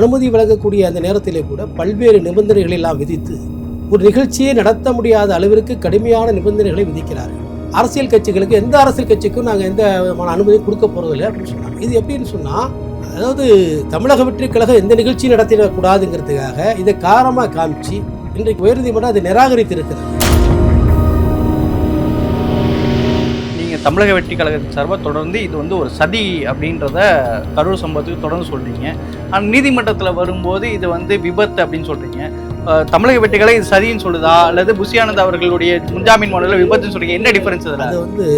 அனுமதி வழங்கக்கூடிய அந்த நேரத்திலே கூட பல்வேறு நிபந்தனைகளை எல்லாம் விதித்து ஒரு நிகழ்ச்சியை நடத்த முடியாத அளவிற்கு கடுமையான நிபந்தனைகளை விதிக்கிறார்கள். அரசியல் கட்சிகளுக்கு எந்த அரசியல் கட்சிக்கும் நாங்கள் எந்த விதமான அனுமதியும் கொடுக்க போகிறதில்லை அப்படின்னு சொன்னாங்க. இது எப்படின்னு சொன்னால் அதாவது தமிழக வெற்றி கழகம் எந்த நிகழ்ச்சியும் நடத்திடக்கூடாதுங்கிறதுக்காக இதை காரமாக காமிச்சு இன்றைக்கு உயர்நீதிமன்றம் அதை நிராகரித்து தமிழக வெற்றி கழகத்தின் சார்பாக தொடர்ந்து இது வந்து ஒரு சதி அப்படின்றத கரூர் சம்பவத்துக்கு தொடர்ந்து சொல்கிறீங்க ஆனால் நீதிமன்றத்தில் வரும்போது இது வந்து விபத்து அப்படின்னு சொல்கிறீங்க தமிழக கழகம் இது சதின்னு சொல்லுதா? அல்லது புஷியானந்த் அவர்களுடைய முன்ஜாமீன் மாடலில் விபத்துன்னு சொல்றீங்க. என்ன டிஃபரன்ஸ் அதில் அது வந்து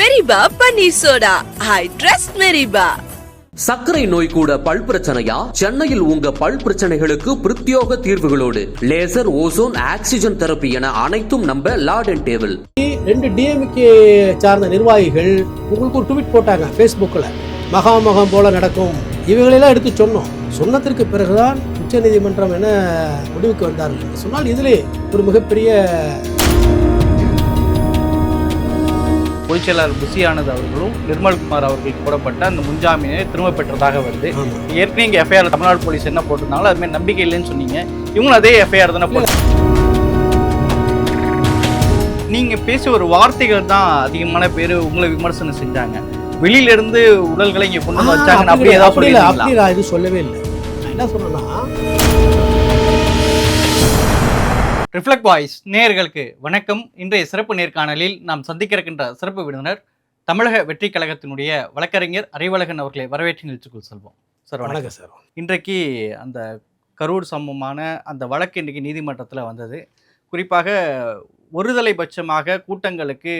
மெரிபா பன்னீர் சோடா ஐ ட்ரஸ்ட் மெரிபா சர்க்கரை நோய் கூட பல் பிரச்சனையா? சென்னையில் உங்க பல் பிரச்சனைகளுக்கு பிரத்யோக தீர்வுகளோடு. லேசர் ஓசோன் ஆக்சிஜன் தெரப்பி என அனைத்தும் நம்ப லார்ட் அண்ட் டேபிள். ரெண்டு டிஎம்கே சார்ந்த நிர்வாகிகள் உங்களுக்கு ஒரு ட்வீட் போட்டாங்க ஃபேஸ்புக்கில் மகாமகம் போல நடக்கும். இவைகளெல்லாம் எடுத்து சொன்னோம். சொன்னதற்கு பிறகுதான் உச்சநீதிமன்றம் என முடிவுக்கு வந்தார்கள். சொன்னால் இதிலே ஒரு மிகப்பெரிய பொதுச் செயலாளர் புஷியானந்த் அவர்களும் நிர்மல்குமார் அவர்களுக்கு போடப்பட்ட அந்த முன்ஜாமீனை திரும்ப பெற்றதாக வருது. ஏற்கனவே இங்கே எஃப்ஐஆர் தமிழ்நாடு போலீஸ் என்ன போட்டிருந்தாங்களோ அது மாதிரி நம்பிக்கை இல்லைன்னு சொன்னீங்க. இவங்களும் அதே எஃப்ஐஆர் தானே போட்டு நீங்க பேசிய ஒரு வார்த்தைகள் தான் அதிகமான பேர் உங்களை விமர்சனம் செஞ்சாங்க. வெளியில இருந்து உடல்களை இங்க கொண்டு வந்து வச்சாங்கன்னு அப்படி அப்படி ஏதாவது நான் சொல்லவே இல்லை. நான் என்ன சொன்னேன்னா ரிஃப்ளெக்ட் வாய்ஸ் நேயர்களுக்கு வணக்கம். இன்றைய சிறப்பு நேர்காணலில் நாம் சந்திக்க இருக்கின்ற சிறப்பு விருந்தினர் தமிழக வெற்றி கழகத்தினுடைய வழக்கறிஞர் அறிவழகன் அவர்களை வரவேற்று நிகழ்ச்சிக்குள் செல்வோம். சார் வணக்கம். சார். இன்றைக்கு அந்த கரூர் சம்பவமான அந்த வழக்கு இன்றைக்கி நீதிமன்றத்தில் வந்தது. குறிப்பாக ஒருதலை பட்சமாக கூட்டங்களுக்கு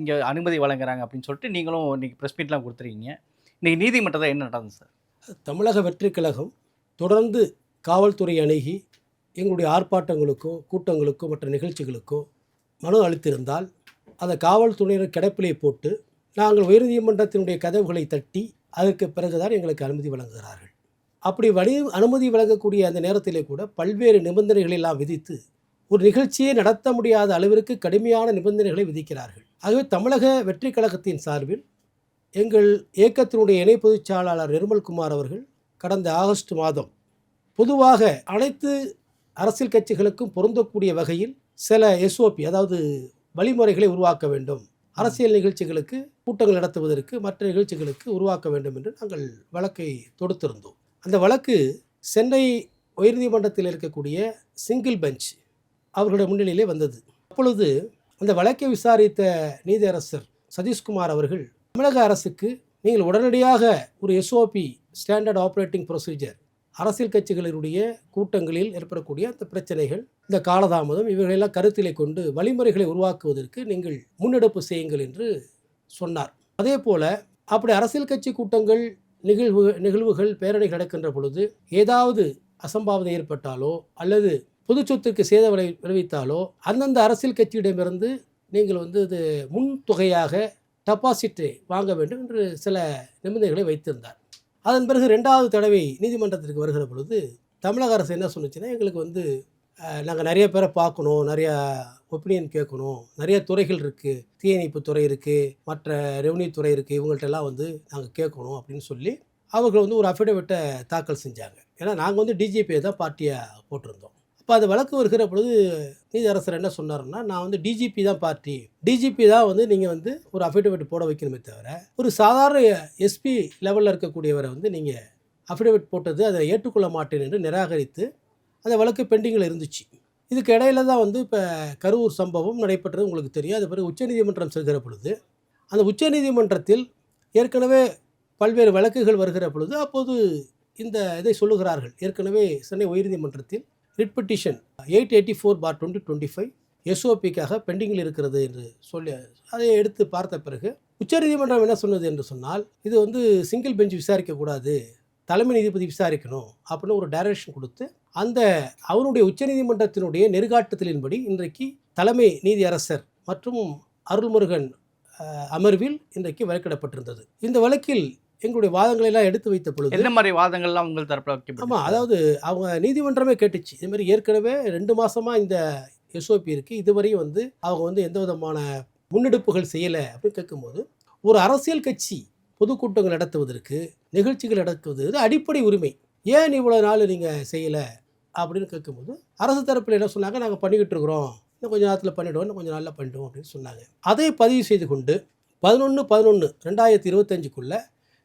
இங்கே அனுமதி வழங்குறாங்க அப்படின்னு சொல்லிட்டு நீங்களும் இன்னைக்கு ப்ரெஸ் மீட்லாம் கொடுத்துருக்கீங்க. இன்றைக்கி நீதிமன்றத்தில் என்ன நடந்தது சார்? தமிழக வெற்றி கழகம் தொடர்ந்து காவல்துறை அணுகி எங்களுடைய ஆர்ப்பாட்டங்களுக்கோ கூட்டங்களுக்கோ மற்ற நிகழ்ச்சிகளுக்கோ மனு அளித்திருந்தால் அதை காவல்துறையினர் கிடப்பிலே போட்டு நாங்கள் உயர்நீதிமன்றத்தினுடைய கதவுகளை தட்டி அதற்கு பிறகுதான் எங்களுக்கு அனுமதி வழங்குகிறார்கள். அப்படி வழி அனுமதி வழங்கக்கூடிய அந்த நேரத்திலே கூட பல்வேறு நிபந்தனைகளை எல்லாம் விதித்து ஒரு நிகழ்ச்சியை நடத்த முடியாத அளவிற்கு கடுமையான நிபந்தனைகளை விதிக்கிறார்கள். ஆகவே தமிழக வெற்றி கழகத்தின் சார்பில் எங்கள் இயக்கத்தினுடைய இணை பொதுச் செயலாளர் நிர்மல்குமார் அவர்கள் கடந்த ஆகஸ்ட் மாதம் பொதுவாக அனைத்து அரசியல் கட்சிகளுக்கும் பொருந்தக்கூடிய வகையில் சில எஸ்ஓபி அதாவது வழிமுறைகளை உருவாக்க வேண்டும். அரசியல் நிகழ்ச்சிகளுக்கு கூட்டங்கள் நடத்துவதற்கு மற்ற நிகழ்ச்சிகளுக்கு உருவாக்க வேண்டும் என்று நாங்கள் வழக்கை தொடுத்திருந்தோம். அந்த வழக்கு சென்னை உயர்நீதிமன்றத்தில் இருக்கக்கூடிய சிங்கிள் பெஞ்ச் அவர்களுடைய முன்னிலையிலே வந்தது. அப்பொழுது அந்த வழக்கை விசாரித்த நீதியரசர் சதீஷ்குமார் அவர்கள் தமிழக அரசுக்கு நீங்கள் உடனடியாக ஒரு எஸ்ஓபி ஸ்டாண்டர்ட் ஆப்ரேட்டிங் ப்ரொசீஜர் அரசியல் கட்சிகளினுடைய கூட்டங்களில் ஏற்படக்கூடிய அந்த பிரச்சனைகள் இந்த காலதாமதம் இவைகளெல்லாம் கருத்திலே கொண்டு வழிமுறைகளை உருவாக்குவதற்கு நீங்கள் முன்னெடுப்பு செய்யுங்கள் என்று சொன்னார். அதே போல அப்படி அரசியல் கட்சி கூட்டங்கள் நிகழ்வு நிகழ்வுகள் பேரணி நடக்கின்ற பொழுது ஏதாவது அசம்பாவிதம் ஏற்பட்டாலோ அல்லது பொது சொத்துக்கு சேத விளை விளைவித்தாலோ அந்தந்த அரசியல் கட்சியிடமிருந்து நீங்கள் வந்து இது முன் தொகையாக டெபாசிட்டை வாங்க வேண்டும் என்று சில நிபந்தனைகளை வைத்திருந்தார். அதன் பிறகு ரெண்டாவது தடவை நீதிமன்றத்திற்கு வருகிற பொழுது தமிழக அரசு என்ன சொன்னுச்சுன்னா எங்களுக்கு வந்து நாங்கள் நிறைய பேரை பார்க்கணும் நிறையா ஒப்பீனியன் கேட்கணும் நிறைய துறைகள் இருக்குது தீயணைப்பு துறை இருக்குது மற்ற ரெவன்யூ துறை இருக்குது இவங்கள்ட்டெல்லாம் வந்து நாங்கள் கேட்கணும் அப்படின்னு சொல்லி அவர்கள் வந்து ஒரு அஃபிடவிட்டை தாக்கல் செஞ்சாங்க. ஏன்னா நாங்கள் வந்து டிஜிபியை தான் பார்ட்டியாக போட்டிருந்தோம். இப்போ அது வழக்கு வருகிற பொழுது நீதியரசர் என்ன சொன்னாருன்னா நான் வந்து டிஜிபி தான் பார்ட்டி டிஜிபி தான் வந்து நீங்கள் வந்து ஒரு அஃபிடவிட் போட வைக்கணுமே தவிர ஒரு சாதாரண எஸ்பி லெவலில் இருக்கக்கூடியவரை வந்து நீங்கள் அஃபிடவிட் போட்டது அதை ஏற்றுக்கொள்ள மாட்டேன் என்று நிராகரித்து அந்த வழக்கு பெண்டிங்கில் இருந்துச்சு. இதுக்கு இடையில தான் வந்து இப்போ கரூர் சம்பவம் நடைபெற்றது உங்களுக்கு தெரியும். அது பிறகு உச்சநீதிமன்றம் செல்கிற பொழுது அந்த உச்சநீதிமன்றத்தில் ஏற்கனவே பல்வேறு வழக்குகள் வருகிற பொழுது அப்போது இந்த இதை சொல்லுகிறார்கள். ஏற்கனவே சென்னை உயர்நீதிமன்றத்தில் writ petition eight eighty four for twenty twenty five எஸ்ஓபிக்காக பெண்டிங்கில் இருக்கிறது என்று சொல்லி அதை எடுத்து பார்த்த பிறகு உச்சநீதிமன்றம் என்ன சொன்னது என்று சொன்னால் இது வந்து சிங்கிள் பெஞ்ச் விசாரிக்கக்கூடாது தலைமை நீதிபதி விசாரிக்கணும் அப்படின்னு ஒரு டைரக்ஷன் கொடுத்து அந்த அவருடைய உச்சநீதிமன்றத்தினுடைய நெருகாட்டுதலின்படி இன்றைக்கு தலைமை நீதியரசர் மற்றும் அருள்முருகன் அமர்வில் இன்றைக்கு வழக்கிடப்பட்டிருந்தது. இந்த வழக்கில் எங்களுடைய வாதங்களை எல்லாம் எடுத்து வைத்த பொழுது எந்த மாதிரி வாதங்கள்லாம் உங்கள் தரப்பில் ஆமாம் அதாவது அவங்க நீதிமன்றமே கேட்டுச்சு. இது மாதிரி ஏற்கனவே ரெண்டு மாசமாக இந்த எஸ்ஓபி இருக்குது இதுவரையும் வந்து அவங்க வந்து எந்த விதமான முன்னெடுப்புகள் செய்யலை அப்படின்னு கேட்கும்போது ஒரு அரசியல் கட்சி பொதுக்கூட்டங்கள் நடத்துவதற்கு நிகழ்ச்சிகள் நடத்துவது அடிப்படை உரிமை. ஏன் இவ்வளோ நாள் நீங்கள் செய்யலை? அப்படின்னு கேட்கும்போது அரசு தரப்பில் என்ன சொன்னாங்க? நாங்கள் பண்ணிக்கிட்டு இருக்கிறோம். இன்னும் கொஞ்சம் நேரத்தில் பண்ணிவிடுவோம் இன்னும் கொஞ்சம் நாளில் பண்ணிவிடுவோம் அப்படின்னு சொன்னாங்க. அதை பதிவு செய்து கொண்டு பதினொன்று பதினொன்று ரெண்டாயிரத்தி இருபத்தஞ்சுக்குள்ளே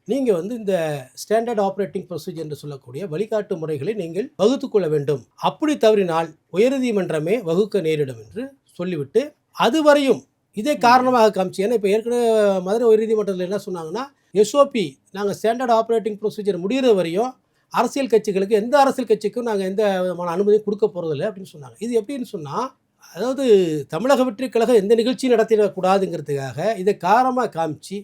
நீங்கள் வந்து இந்த ஸ்டாண்டர்ட் ஆப்ரேட்டிங் ப்ரொசீஜர் என்று சொல்லக்கூடிய வழிகாட்டு முறைகளை நீங்கள் வகுத்துக் கொள்ள வேண்டும். அப்படி தவறினால் உயர்நீதிமன்றமே வகுக்க நேரிடும் என்று சொல்லிவிட்டு அதுவரையும் இதை காரணமாக காமிச்சு ஏன்னா இப்போ ஏற்கனவே மதுரை உயர்நீதிமன்றத்தில் என்ன சொன்னாங்கன்னா எஸ்ஓபி நாங்கள் ஸ்டாண்டர்ட் ஆப்ரேட்டிங் ப்ரொசீஜர் முடிகிற வரையும் அரசியல் கட்சிகளுக்கு எந்த அரசியல் கட்சிக்கும் நாங்கள் எந்த விதமான அனுமதியும் கொடுக்க போகிறதில்ல அப்படின்னு சொன்னாங்க. இது எப்படின்னு சொன்னால் அதாவது தமிழக வெற்றிக் கழகம் எந்த நிகழ்ச்சியும் நடத்திடக்கூடாதுங்கிறதுக்காக இதை காரணமாக காமிச்சு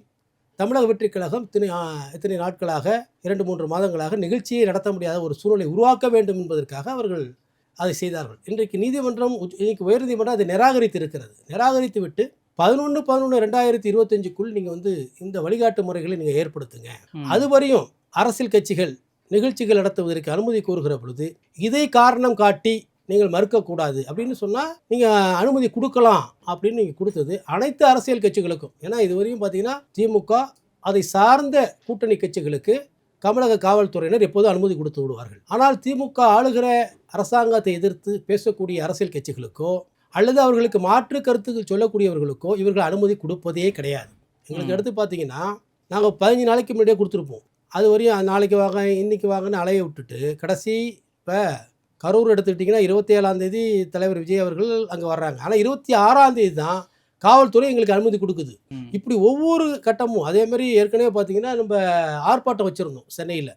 தமிழக வெற்றிக் கழகம் இத்தனை இத்தனை நாட்களாக இரண்டு மூன்று மாதங்களாக நிகழ்ச்சியை நடத்த முடியாத ஒரு சூழலை உருவாக்க வேண்டும் என்பதற்காக அவர்கள் அதை செய்தார்கள். இன்றைக்கு நீதிமன்றம் இன்னைக்கு உயர்நீதிமன்றம் அதை நிராகரித்து இருக்கிறது நிராகரித்து விட்டு பதினொன்று பதினொன்று ரெண்டாயிரத்தி இருபத்தஞ்சுக்குள் நீங்கள் வந்து இந்த வழிகாட்டு முறைகளை நீங்கள் ஏற்படுத்துங்க. அதுவரையும் அரசியல் கட்சிகள் நிகழ்ச்சிகள் நடத்துவதற்கு அனுமதி கோருகிற பொழுது இதை காரணம் காட்டி நீங்கள் மறுக்கக்கூடாது அப்படின்னு சொன்னால் நீங்கள் அனுமதி கொடுக்கலாம் அப்படின்னு நீங்கள் கொடுத்தது அனைத்து அரசியல் கட்சிகளுக்கும். ஏன்னா இதுவரையும் பார்த்தீங்கன்னா திமுக அதை சார்ந்த கூட்டணி கட்சிகளுக்கு தமிழக காவல்துறையினர் எப்போதும் அனுமதி கொடுத்து விடுவார்கள். ஆனால் திமுக ஆளுகிற அரசாங்கத்தை எதிர்த்து பேசக்கூடிய அரசியல் கட்சிகளுக்கோ அல்லது அவர்களுக்கு மாற்று கருத்துக்கள் சொல்லக்கூடியவர்களுக்கோ இவர்கள் அனுமதி கொடுப்பதே கிடையாது. எங்களுக்கு. எடுத்து பார்த்தீங்கன்னா நாங்கள் பதினஞ்சு நாளைக்கு முன்னாடியே கொடுத்துருப்போம். அது வரையும் நாளைக்கு வாங்க இன்னைக்கு வாங்கன்னு அலைய விட்டுட்டு கடைசி இப்போ கரூர் எடுத்துக்கிட்டிங்கன்னா இருபத்தி ஏழாம் தேதி தலைவர் விஜய் அவர்கள் அங்கே வர்றாங்க. ஆனால் இருபத்தி ஆறாம் தேதி தான் காவல்துறை எங்களுக்கு அனுமதி கொடுக்குது. இப்படி ஒவ்வொரு கட்டமும் அதே மாதிரி ஏற்கனவே பார்த்தீங்கன்னா நம்ம ஆர்ப்பாட்டம் வச்சுருந்தோம் சென்னையில்.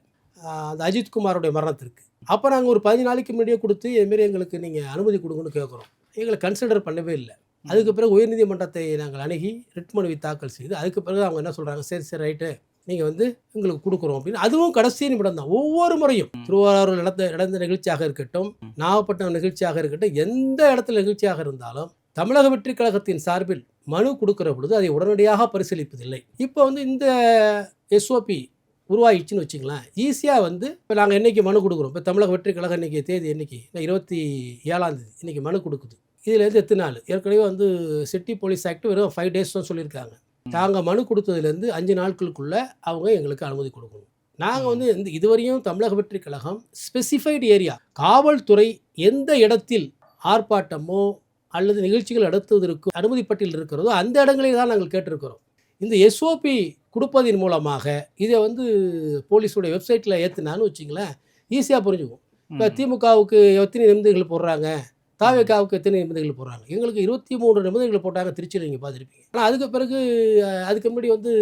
அந்த அஜித் குமாரோடைய மரணத்திற்கு. அப்போ நாங்கள் ஒரு பதினஞ்சு நாளைக்கு முன்னாடியே கொடுத்து இதுமாரி எங்களுக்கு நீங்கள் அனுமதி கொடுங்கன்னு கேட்குறோம் எங்களை கன்சிடர் பண்ணவே இல்லை. அதுக்கு பிறகு உயர்நீதிமன்றத்தை நாங்கள் அணுகி ரிட் மனுவை தாக்கல் செய்து அதுக்கு பிறகு அவங்க என்ன சொல்கிறாங்க சரி சரி ரைட்டு. நீங்கள் வந்து எங்களுக்கு கொடுக்குறோம் அப்படின்னு. அதுவும் கடைசி நிமிடம் தான். ஒவ்வொரு முறையும். திருவாரூர் நடந்த நடந்த நிகழ்ச்சியாக இருக்கட்டும் நாகப்பட்டினம் நிகழ்ச்சியாக இருக்கட்டும் எந்த இடத்துல நிகழ்ச்சியாக இருந்தாலும் தமிழக வெற்றி கழகத்தின் சார்பில் மனு கொடுக்கிற பொழுது அதை உடனடியாக பரிசீலிப்பதில்லை. இப்போ வந்து இந்த எஸ்ஓபி உருவாயிடுச்சுன்னு வச்சுங்களேன். ஈஸியாக வந்து இப்போ நாங்கள் என்னைக்கு மனு கொடுக்குறோம்? இப்போ தமிழக வெற்றி கழகம் இன்னைக்கு தேதி என்னைக்கு? இருபத்தி ஏழாம் தேதி இன்னைக்கு மனு கொடுக்குது. இதுலேருந்து எத்தனை நாள்? ஏற்கனவே வந்து சிட்டி போலீஸ் ஆக்ட் வெறும் ஃபைவ் டேஸ் தான் சொல்லியிருக்காங்க. நாங்கள் மனு கொடுத்ததுலேருந்து அஞ்சு நாட்களுக்குள்ளே அவங்க எங்களுக்கு அனுமதி கொடுக்கணும். நாங்கள் வந்து இந்த இதுவரையும் தமிழக வெற்றி கழகம் ஸ்பெசிஃபைடு ஏரியா காவல்துறை எந்த இடத்தில் ஆர்ப்பாட்டமோ அல்லது நிகழ்ச்சிகள் நடத்துவதற்கு அனுமதி பட்டியல் இருக்கிறதோ அந்த இடங்களில் தான் நாங்கள் கேட்டிருக்கிறோம். இந்த எஸ்ஓபி கொடுப்பதின் மூலமாக இதை வந்து போலீஸுடைய வெப்சைட்டில் ஏற்றுனான்னு வச்சிங்களேன் ஈஸியாக புரிஞ்சுக்கும். இப்போ. திமுகவுக்கு எத்தனை நிமிடங்கள் போடுறாங்க? தாவேக்காவுக்கு எத்தனை நிமிடங்கள் போடுறாங்க? எங்களுக்கு இருபத்தி மூணு நிமிடங்கள் போட்டாங்க திருச்சியில் நீங்கள் பார்த்துருப்பீங்க. ஆனால் அதுக்கு பிறகு அதுக்கு முன்னாடி வந்து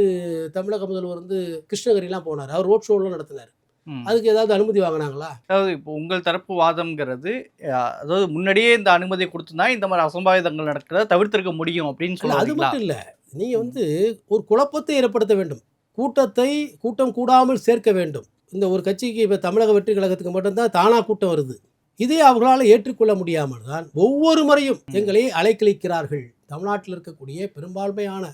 தமிழக முதல்வர் வந்து கிருஷ்ணகிரிலாம் போனார். அவர் ரோட் ஷோலாம் நடத்தினார். அதுக்கு ஏதாவது அனுமதி வாங்கினாங்களா? அதாவது இப்போ உங்கள் தரப்பு வாதம்ங்கிறது அதாவது முன்னாடியே இந்த அனுமதி கொடுத்துருந்தா இந்த மாதிரி அசம்பாவிதங்கள் நடக்கிறத தவிர்த்திருக்க முடியும் அப்படின்னு இல்ல, அது மட்டும் இல்லை. நீங்கள் வந்து ஒரு குழப்பத்தை ஏற்படுத்த வேண்டும். கூட்டத்தை கூட்டம் கூடாமல் சேர்க்க வேண்டும். இந்த ஒரு கட்சிக்கு இப்போ தமிழக வெற்றி கழகத்துக்கு மட்டும்தான் தானாக கூட்டம் வருது. இதே அவர்களால் ஏற்றுக்கொள்ள முடியாமல் தான் ஒவ்வொரு முறையும் எங்களை அலைக்கழிக்கிறார்கள். தமிழ்நாட்டில் இருக்கக்கூடிய பெரும்பான்மையான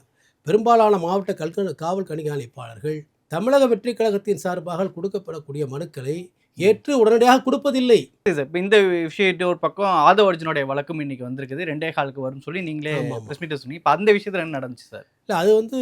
பெரும்பாலான மாவட்ட கல்க காவல் கண்காணிப்பாளர்கள் தமிழக வெற்றி கழகத்தின் சார்பாக கொடுக்கப்படக்கூடிய மனுக்களை ஏற்று உடனடியாக கொடுப்பதில்லை. இப்போ இந்த விஷயத்தை ஒரு பக்கம் ஆதவ அர்ஜுனுடைய வழக்கம் இன்னைக்கு வந்திருக்குது. ரெண்டே காலுக்கு வரும்னு சொல்லி நீங்களே. ப்ரெஸ் மீட்டர் சொன்னீங்க. இப்போ அந்த விஷயத்தில் என்ன நடந்துச்சு சார்? இல்லை அது வந்து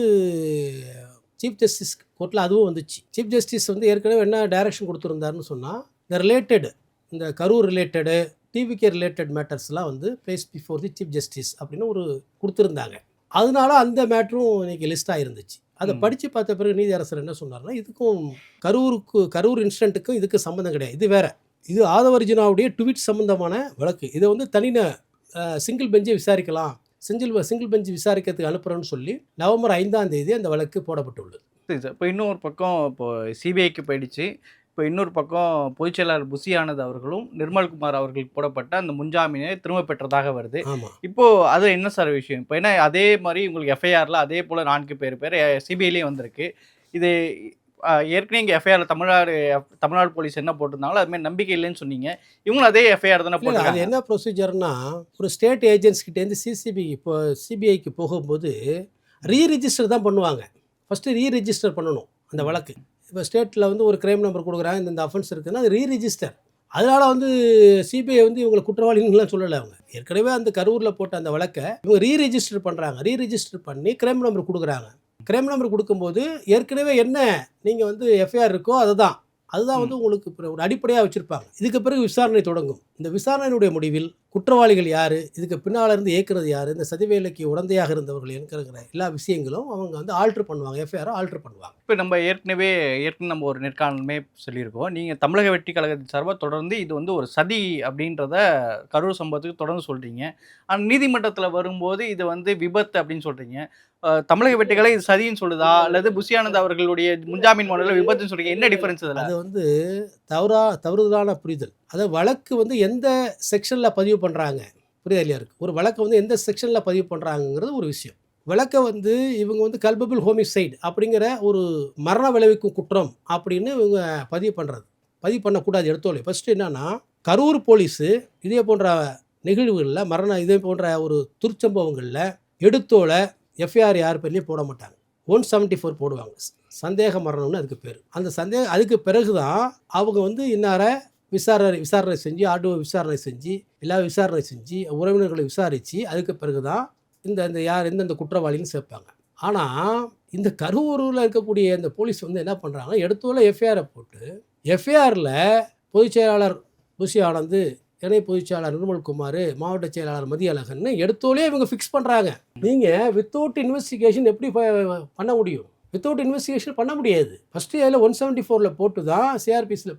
சீஃப் ஜஸ்டிஸ் கோர்ட்டில் அதுவும் வந்துச்சு. சீஃப் ஜஸ்டிஸ் வந்து ஏற்கனவே என்ன டைரக்ஷன் கொடுத்துருந்தாருன்னு சொன்னால் இந்த ரிலேட்டட் இந்த கரூர் ரிலேட்டடு டிவிகே ரிலேட்டட் மேட்டர்ஸ்லாம் வந்து place before the chief justice அப்படின்னு ஒரு கொடுத்துருந்தாங்க. அதனால அந்த மேட்டரும் இன்னைக்கு லிஸ்ட்டாக இருந்துச்சு. அதை. படித்து பார்த்த பிறகு நீதி அரசர் என்ன சொன்னார்னா இதுக்கும் கரூருக்கு கரூர் இன்சிடென்ட்டுக்கும் இதுக்கு சம்மந்தம் கிடையாது. இது வேற. இது ஆதவர்ஜுனாவுடைய ட்வீட் சம்பந்தமான வழக்கு. இதை வந்து தனின சிங்கிள் பெஞ்சை விசாரிக்கலாம். சிங்கிள் சிங்கிள் பெஞ்ச் விசாரிக்கிறதுக்கு அனுப்புகிறோன்னு சொல்லி நவம்பர் ஐந்தாம் தேதி அந்த வழக்கு போடப்பட்டுள்ளது. இப்போ இன்னொரு பக்கம் இப்போ சிபிஐக்கு போயிடுச்சு. இப்போ இன்னொரு பக்கம் பொதுச் செயலாளர் புசி ஆனந்த் அவர்களும் நிர்மல்குமார் அவர்களுக்கு போடப்பட்ட அந்த முன்ஜாமீனை திரும்ப பெற்றதாக வருது. இப்போ அது என்ன சார் விஷயம்? இப்போ ஏன்னா அதே மாதிரி உங்களுக்கு எஃப்ஐஆரில் அதே போல் நான்கு பேர் பேர் சிபிஐலேயே வந்திருக்கு. இது ஏற்கனவே இங்கே எஃப்ஐஆர் தமிழ்நாடு தமிழ்நாடு போலீஸ் என்ன போட்டிருந்தாங்களோ அதுமாதிரி நம்பிக்கை இல்லைன்னு சொன்னீங்க. இவங்களும் அதே எஃப்ஐஆர் தானே அது போட்டிருக்காங்க. என்ன ப்ரொசீஜர்னா ஒரு ஸ்டேட் ஏஜென்ட்ஸ்கிட்டேருந்து சிசிபி இப்போ சிபிஐக்கு போகும்போது ரீ ரிஜிஸ்டர் தான் பண்ணுவாங்க. ஃபஸ்ட்டு ரீ ரிஜிஸ்டர் பண்ணணும் அந்த வழக்கு. இப்போ ஸ்டேட்டில் வந்து ஒரு கிரைம் நம்பர் கொடுக்குறாங்க இந்த இந்த அஃபென்ஸ் இருக்குன்னா அது ரீ ரிஜிஸ்டர் அதனால் வந்து சிபிஐ வந்து இவங்களை குற்றவாளின்னுலாம் சொல்லலை அவங்க. ஏற்கனவே அந்த கரூரில் போட்ட அந்த வழக்கை இவங்க ரீ ரிஜிஸ்டர் பண்ணுறாங்க ரீ ரிஜிஸ்டர் பண்ணி கிரைம் நம்பர் கொடுக்குறாங்க. கிரைம் நம்பர் கொடுக்கும்போது ஏற்கனவே என்ன நீங்கள் வந்து எஃப்ஐஆர் இருக்கோ அதுதான். அதுதான் வந்து உங்களுக்கு ஒரு அடிப்படையாக வச்சுருப்பாங்க. இதுக்கு பிறகு விசாரணை தொடங்கும். இந்த விசாரணையினுடைய முடிவில் குற்றவாளிகள் யார்? இதுக்கு பின்னால் இருந்து இயக்குறது யார்? இந்த சதிவேலைக்கு உடந்தையாக இருந்தவர்கள் என்கிற எல்லா விஷயங்களும் அவங்க வந்து ஆல்ட்ரு பண்ணுவாங்க எஃப்ஐஆரை ஆல்ட்ரு பண்ணுவாங்க. இப்போ நம்ம ஏற்கனவே ஏற்கனவே நம்ம ஒரு நேர்காணலுமே சொல்லியிருக்கோம். நீங்கள் தமிழக வெற்றி கழகத்தின் சார்பாக தொடர்ந்து இது வந்து ஒரு சதி அப்படின்றத கரூர் சம்பவத்துக்கு தொடர்ந்து சொல்கிறீங்க ஆனால் நீதிமன்றத்தில் வரும்போது இது வந்து விபத்து அப்படின்னு சொல்கிறீங்க தமிழக கழகம் இது சதின்னு சொல்லுதா? அல்லது புஷியானந்த் அவர்களுடைய முன்ஜாமீன் மனுவில் விபத்துன்னு சொல்றீங்க. என்ன டிஃபரன்ஸ் அது வந்து தவறா தவறுதலான புரிதல். அதை வழக்கு வந்து எந்த செக்ஷனில் பதிவு பண்ணுறாங்க புரியுதா இல்லையா இருக்குது ஒரு வழக்கை வந்து எந்த செக்ஷனில் பதிவு பண்ணுறாங்கங்கிறது ஒரு விஷயம். வழக்கை வந்து இவங்க வந்து கல்பபிள் ஹோமிசைடு அப்படிங்கிற ஒரு மரண விளைவிக்கும் குற்றம் அப்படின்னு இவங்க பதிவு பண்ணுறது பதிவு பண்ணக்கூடாது எடுத்தோலே ஃபஸ்ட்டு என்னென்னா கரூர் போலீஸு இதே போன்ற நிகழ்வுகளில் மரண இதே போன்ற ஒரு துர்ச்சம்பவங்களில் எடுத்தோலை எஃப்ஐஆர் யார் பேர்லையும் போட மாட்டாங்க. ஒன் செவன்ட்டி ஃபோர் போடுவாங்க. சந்தேக மரணம்னு அதுக்கு பேர். அந்த சந்தேக அதுக்கு பிறகு தான் அவங்க வந்து இன்னார விசாரணை விசாரணை செஞ்சு ஆர்டிஓ விசாரணை செஞ்சு எல்லா விசாரணை செஞ்சு உறவினர்களை விசாரித்து அதுக்கு பிறகு தான் இந்த இந்த யார் எந்தெந்த குற்றவாளின்னு சேர்ப்பாங்க. ஆனால் இந்த கரூரில் இருக்கக்கூடிய இந்த போலீஸ் வந்து என்ன பண்ணுறாங்க எடுத்தோல எஃப்ஐஆரை போட்டு எஃப்ஐஆரில் பொதுச் செயலாளர் புஷி ஆனந்து இணை பொதுச் செயலாளர் நிர்மல்குமார் மாவட்ட செயலாளர் மதியழகன் எடுத்தோலே இவங்க ஃபிக்ஸ் பண்ணுறாங்க நீங்கள் வித்தவுட் இன்வெஸ்டிகேஷன் எப்படி பண்ண முடியும்? வித்தவுட் இன்வெஸ்டிகேஷன் பண்ண முடியாது. ஃபஸ்ட்டு அதில் ஒன் செவன்ட்டி ஃபோரில் போட்டு தான் சிஆர்பிஎஸில்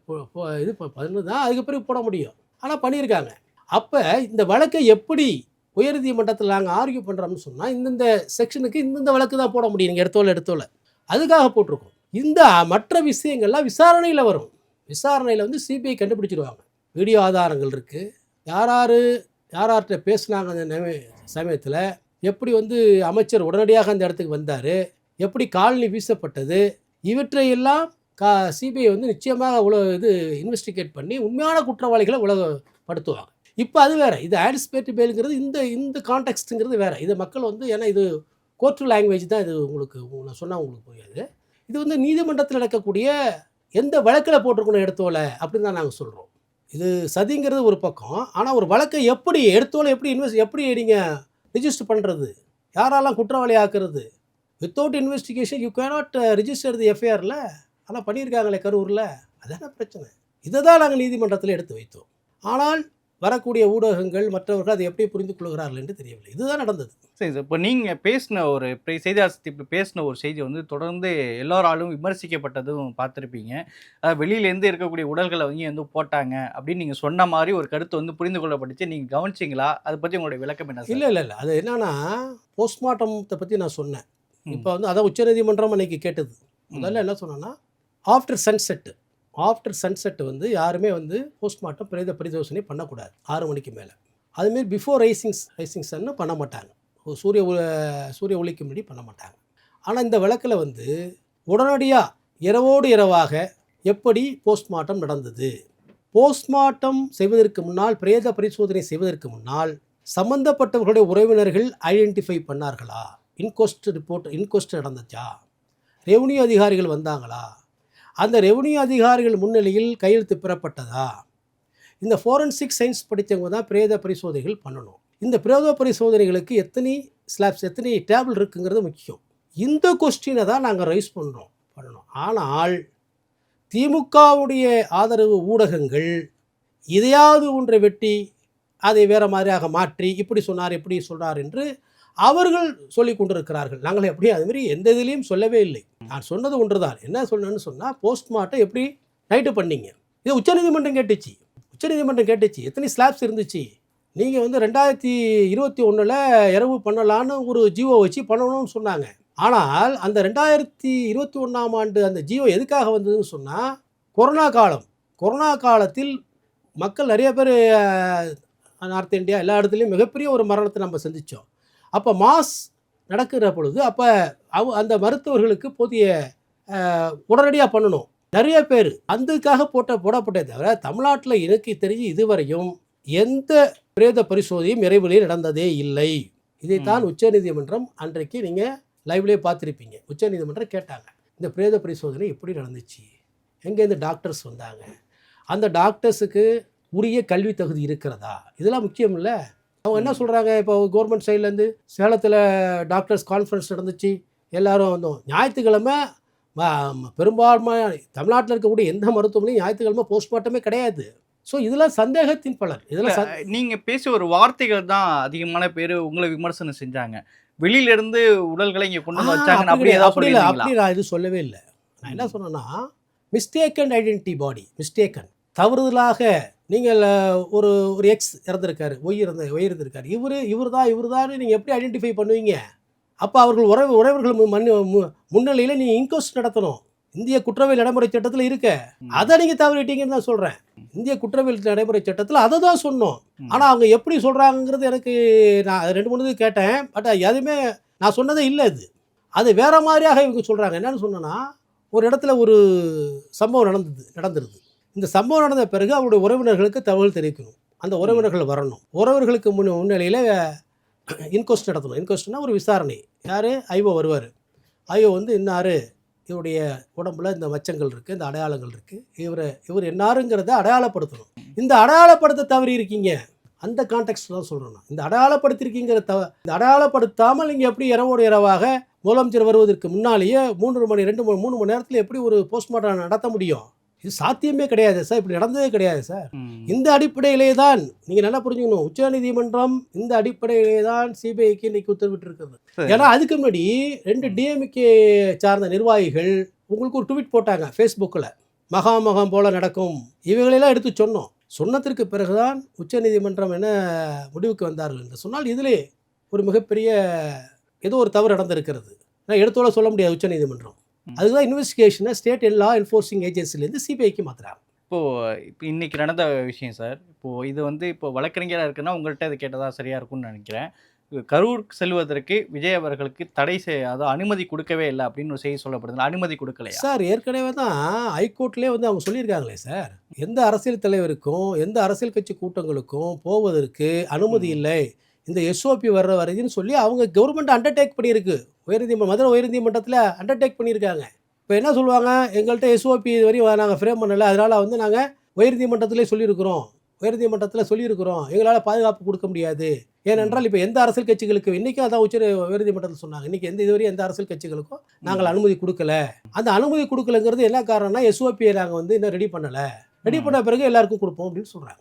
இது பதினொன்று தான் அதுக்கு பிறகு போட முடியும். ஆனால் பண்ணியிருக்காங்க. அப்போ இந்த வழக்கை எப்படி உயர்நீதிமன்றத்தில் நாங்கள் ஆர்கியூ பண்ணுறோம்னு சொன்னால் இந்தந்த செக்ஷனுக்கு இந்தந்த வழக்கு தான் போட முடியும். நீங்கள் இடத்தோல இடத்தோல அதுக்காக போட்டிருக்கோம். இந்த மற்ற விஷயங்கள்லாம் விசாரணையில் வரும். விசாரணையில் வந்து சிபிஐ கண்டுபிடிச்சிருவாங்க. வீடியோ ஆதாரங்கள் இருக்குது யார் யார் யார் யார்கிட்ட பேசுனாங்க அந்த சமயத்தில்? எப்படி வந்து அமைச்சர் உடனடியாக அந்த இடத்துக்கு வந்தார்? எப்படி காலனி வீசப்பட்டது? இவற்றையெல்லாம் கா சிபிஐ வந்து நிச்சயமாக உல இது இன்வெஸ்டிகேட் பண்ணி உண்மையான குற்றவாளிகளை உலகப்படுத்துவாங்க இப்போ அது வேறு. இது ஆன்டிசிபேட் பெயிலுங்கிறது இந்த இந்த கான்டெக்ட்டுங்கிறது வேறு. இது மக்கள் வந்து ஏன்னா இது கோர்ட்டு லாங்குவேஜ் தான் இது உங்களுக்கு நான் சொன்னால் உங்களுக்கு புரியாது. இது வந்து நீதிமன்றத்தில் நடக்கக்கூடிய எந்த வழக்கில் போட்டிருக்கணும் எடுத்தோல அப்படின்னு தான் நாங்கள் சொல்கிறோம் இது சதிங்கிறது ஒரு பக்கம். ஆனால் ஒரு வழக்கை எப்படி எடுத்தோல எப்படி இன்வெஸ்ட் எப்படி நீங்கள் ரிஜிஸ்டர் பண்ணுறது யாரெல்லாம் குற்றவாளி ஆக்குறது? Without investigation you cannot register the எஃப்ஐஆரில் ஆனால் பண்ணியிருக்காங்களே கரூரில். அதான பிரச்சனை. இதை தான் நாங்கள் நீதிமன்றத்தில் எடுத்து வைத்தோம். ஆனால் வரக்கூடிய ஊடகங்கள் மற்றவர்கள் அதை எப்படி புரிந்து கொள்கிறார்கள் என்று தெரியவில்லை. இதுதான் நடந்தது. சரி சார் இப்போ நீங்கள் பேசின ஒரு இப்போ பேசின ஒரு செய்தி வந்து தொடர்ந்து எல்லாராலும் விமர்சிக்கப்பட்டதும் பார்த்துருப்பீங்க. அதாவது வெளியிலேருந்து இருக்கக்கூடிய உடல்களை வந்து வந்து போட்டாங்க அப்படின்னு நீங்கள் சொன்ன மாதிரி ஒரு கருத்து வந்து புரிந்து கொள்ளப்பட்டுச்சு. நீங்கள் கவனிச்சிங்களா? அதை பற்றி உங்களுடைய விளக்கம் என்ன இல்லை இல்லை இல்லை. அது என்னன்னா போஸ்ட்மார்ட்டத்தை பற்றி நான் சொன்னேன். இப்போ வந்து அதான் உச்சநீதிமன்றம் அன்னைக்கு கேட்டது. முதல்ல என்ன சொன்னேன்னா ஆஃப்டர் சன்செட்டு ஆஃப்டர் சன்செட் வந்து யாருமே வந்து போஸ்ட்மார்ட்டம் பிரேத பரிசோதனை பண்ணக்கூடாது ஆறு மணிக்கு மேலே. அதுமாரி பிஃபோர் ரைசிங்ஸ் ரைசிங் சன்னு பண்ண மாட்டாங்க. சூரிய சூரிய ஒளிக்கு முன்னாடி பண்ண மாட்டாங்க. ஆனால் இந்த வழக்கில் வந்து உடனடியாக இரவோடு இரவாக எப்படி போஸ்ட்மார்ட்டம் நடந்தது? போஸ்ட்மார்ட்டம் செய்வதற்கு முன்னால் பிரேத பரிசோதனை செய்வதற்கு முன்னால் சம்பந்தப்பட்டவர்களுடைய உறவினர்கள் ஐடென்டிஃபை பண்ணார்களா? இன்கொஸ்ட் ரிப்போர்ட் இன்கொஸ்ட் நடந்துச்சா? ரெவன்யூ அதிகாரிகள் வந்தாங்களா? அந்த ரெவன்யூ அதிகாரிகள் முன்னிலையில் கையெழுத்து பெறப்பட்டதா? இந்த ஃபோரன்சிக் சயின்ஸ் படித்தவங்க தான் பிரேத பரிசோதனைகள் பண்ணணும். இந்த பிரேத பரிசோதனைகளுக்கு எத்தனை ஸ்லாப்ஸ் எத்தனை டேபிள் இருக்குங்கிறது முக்கியம். இந்த கொஸ்டினை தான் நாங்கள் ரைஸ் பண்ணுறோம் பண்ணணும். ஆனால் திமுகவுடைய ஆதரவு ஊடகங்கள் இதையாவது ஒன்றை வெட்டி அதை வேறு மாதிரியாக மாற்றி இப்படி சொன்னார் இப்படி சொன்னார் என்று அவர்கள் சொல்லி கொண்டிருக்கிறார்கள். நாங்கள் எப்படி அதுமாரி எந்த இதுலேயும் சொல்லவே இல்லை. நான் சொன்னது ஒன்றுதான். என்ன சொன்னேன்னு சொன்னால் போஸ்ட்மார்ட்டம் எப்படி நைட்டு பண்ணீங்க? இது உச்சநீதிமன்றம் கேட்டுச்சு. உச்சநீதிமன்றம் கேட்டுச்சு. எத்தனை ஸ்லாப்ஸ் இருந்துச்சு? நீங்கள் வந்து ரெண்டாயிரத்தி இருபத்தி ஒன்றில் இரவு பண்ணலான்னு ஒரு ஜியோ வச்சு பண்ணணும்னு சொன்னாங்க. ஆனால் அந்த ரெண்டாயிரத்தி இருபத்தி ஒன்றாம் ஆண்டு அந்த ஜியோ எதுக்காக வந்ததுன்னு சொன்னால் கொரோனா காலம். கொரோனா காலத்தில் மக்கள் நிறைய பேர் நார்த் இந்தியா எல்லா இடத்துலையும் மிகப்பெரிய ஒரு மரணத்தை நம்ம சந்தித்தோம் அப்போ மாஸ் நடக்கிற பொழுது அப்போ அவ அந்த மருத்துவர்களுக்கு போதிய உடனடியாக பண்ணணும். நிறைய பேர் அதுக்காக போட்ட போடப்பட்டே தவிர தமிழ்நாட்டில் எனக்கு தெரிஞ்சு இதுவரையும் எந்த பிரேத பரிசோதனையும் இறைவழியே நடந்ததே இல்லை. இதைத்தான் உச்சநீதிமன்றம் அன்றைக்கு நீங்கள் லைவ்லேயே பார்த்துருப்பீங்க. உச்சநீதிமன்றம் கேட்டாங்க இந்த பிரேத பரிசோதனை எப்படி நடந்துச்சு? எங்கேருந்து டாக்டர்ஸ் வந்தாங்க? அந்த டாக்டர்ஸுக்கு உரிய கல்வி தகுதி இருக்கிறதா? இதெல்லாம் முக்கியம் இல்லை? அவங்க என்ன சொல்கிறாங்க இப்போ கவர்மெண்ட் சைட்லேருந்து சேலத்தில் டாக்டர்ஸ் கான்ஃபரன்ஸ் நடந்துச்சு. எல்லாரும் வந்தோம் ஞாயிற்றுக்கிழமை ம- ம- பெரும்பான்மை தமிழ்நாட்டில் இருக்கக்கூடிய எந்த மருத்துவமனையும் ஞாயிற்றுக்கிழமை போஸ்ட்மார்ட்டமே கிடையாது. ஸோ இதெல்லாம் சந்தேகத்தின் பலர் இதெல்லாம் சந்- நீங்க பேசிய ஒரு வார்த்தைகள் தான் அதிகமான பேர் உங்களை விமர்சனம் செஞ்சாங்க. வெளியில இருந்து உடல்களை இங்க கொண்டு வந்து வச்சாங்க அப்படி இல்லை அப்படி நான் இது சொல்லவே இல்லை. நான் என்ன சொன்னேன்னா மிஸ்டேக்கன் ஐடென்டிட்டி பாடி மிஸ்டேக்கன் தவறுதலாக நீங்கள் ஒரு ஒரு எக்ஸ் இறந்துருக்காரு ஒய் இறந்த ஒய் இருந்திருக்காரு இவர் இவர் தான் இவர் தான் நீங்கள் எப்படி ஐடென்டிஃபை பண்ணுவீங்க? அப்போ அவர்கள் உறவு உறவர்கள் மண் முன்னிலையில் நீங்கள் இன்கொஸ்ட் நடத்தணும். இந்திய குற்றவியல் நடைமுறை சட்டத்தில் இருக்க. அதை நீங்கள் தவறிட்டீங்கன்னு தான் சொல்கிறேன் இந்திய குற்றவியல் நடைமுறை சட்டத்தில் அதை தான் சொன்னோம். ஆனால் அவங்க எப்படி சொல்கிறாங்கிறது எனக்கு நான் ரெண்டு மூணு இது கேட்டேன். பட் எதுவுமே நான் சொன்னதே இல்லை அது. அது வேற மாதிரியாக இவங்க சொல்கிறாங்க என்னன்னு சொன்னேன்னா ஒரு இடத்துல ஒரு சம்பவம் நடந்தது நடந்துருது. இந்த சம்பவம் நடந்த பிறகு அவருடைய உறவினர்களுக்கு தகவல் தெரிவிக்கணும். அந்த உறவினர்கள் வரணும். உறவினர்களுக்கு முன் முன்னிலையில் இன்கொஸ்ட் நடத்தணும். இன்கொஸ்ட்னா ஒரு விசாரணை. யார்? ஐஓ வருவார். ஐஓ வந்து இன்னார்? இவருடைய உடம்புல இந்த மச்சங்கள் இருக்குது இந்த அடையாளங்கள் இருக்குது இவர் இவர் என்னாருங்கிறத அடையாளப்படுத்தணும். இந்த அடையாளப்படுத்த தவறி இருக்கீங்க. அந்த கான்டெக்ட் தான் சொல்கிறேன் நான். இந்த அடையாளப்படுத்திருக்கீங்கிற தவ இந்த அடையாளப்படுத்தாமல் நீங்கள் எப்படி இரவோடு இரவாக முதலமைச்சர் வருவதற்கு முன்னாலேயே மூன்று மணி ரெண்டு மணி மூணு மணி நேரத்தில் எப்படி ஒரு போஸ்ட்மார்ட்டம் நடத்த முடியும்? இது சாத்தியமே கிடையாது சார். இப்படி நடந்ததே கிடையாது சார். இந்த அடிப்படையிலே தான் நீங்கள் நல்லா புரிஞ்சுக்கணும். உச்சநீதிமன்றம் இந்த அடிப்படையிலே தான் சிபிஐக்கு இன்னைக்கு உத்தரவிட்டிருக்கிறது. ஏன்னா அதுக்கு முன்னாடி ரெண்டு டிஎம்கே சார்ந்த நிர்வாகிகள் உங்களுக்கு ஒரு ட்வீட் போட்டாங்க ஃபேஸ்புக்கில் மகாமகம் போல நடக்கும். இவைகளெல்லாம் எடுத்து சொன்னோம். சொன்னதற்கு பிறகுதான் உச்சநீதிமன்றம் என்ன முடிவுக்கு வந்தார்கள் என்று சொன்னால் இதிலே ஒரு மிகப்பெரிய ஏதோ ஒரு தவறு நடந்திருக்கிறது. நான் எடுத்தோட சொல்ல முடியாது உச்சநீதிமன்றம். அதுதான் இன்வெஸ்டிகேஷனை ஸ்டேட் லா என்ஃபோர்சிங் ஏஜென்சிலேருந்து சிபிஐக்கு மாத்துறாங்க. இப்போ இப்போ இன்னைக்கு நடந்த விஷயம் சார். இப்போ இது வந்து இப்போ வழக்கறிஞராக இருக்குன்னா உங்கள்கிட்ட இது கேட்டதா சரியா இருக்கும்னு நினைக்கிறேன். கரூர் செல்வதற்கு விஜய் அவர்களுக்கு தடை செய்ய அதாவது அனுமதி கொடுக்கவே இல்லை அப்படின்னு ஒரு செய்தி சொல்லப்படுது. அனுமதி கொடுக்கலையா? சார் ஏற்கனவே தான் ஹைகோர்ட்லேயே வந்து அவங்க சொல்லியிருக்காங்களே சார். எந்த அரசியல் தலைவருக்கும் எந்த அரசியல் கட்சி கூட்டங்களுக்கும் போவதற்கு அனுமதி. இல்லை. இந்த எஸ்ஓபி வர்ற வரைக்குன்னு சொல்லி அவங்க கவர்மெண்ட் அண்டர்டேக் பண்ணியிருக்கு. உயர்நீதிமன்ற மதுரை உயர்நீதிமன்றத்தில் அண்டர்டேக் பண்ணியிருக்காங்க. இப்போ என்ன சொல்லுவாங்க? எங்கள்கிட்ட எஸ்ஓபி இது வரையும் நாங்கள் ஃப்ரேம் பண்ணலை. அதனால் வந்து நாங்கள் உயர்நீதிமன்றத்திலே சொல்லியிருக்கிறோம். உயர்நீதிமன்றத்தில் சொல்லியிருக்கிறோம். எங்களால் பாதுகாப்பு கொடுக்க முடியாது. ஏனென்றால் இப்போ எந்த அரசியல் கட்சிகளுக்கு இன்றைக்கும் அதான் உச்ச உயர்நீதிமன்றத்தில் சொன்னாங்க. இன்றைக்கி எந்த இதுவரையும் எந்த அரசியல் கட்சிகளுக்கும் நாங்கள் அனுமதி கொடுக்கல. அந்த அனுமதி கொடுக்கலங்கிறது என்ன காரணம்னா எஸ்ஓபியை நாங்கள் வந்து இன்னும் ரெடி பண்ணலை. ரெடி. பண்ண பிறகு எல்லாருக்கும் கொடுப்போம் அப்படின்னு சொல்கிறாங்க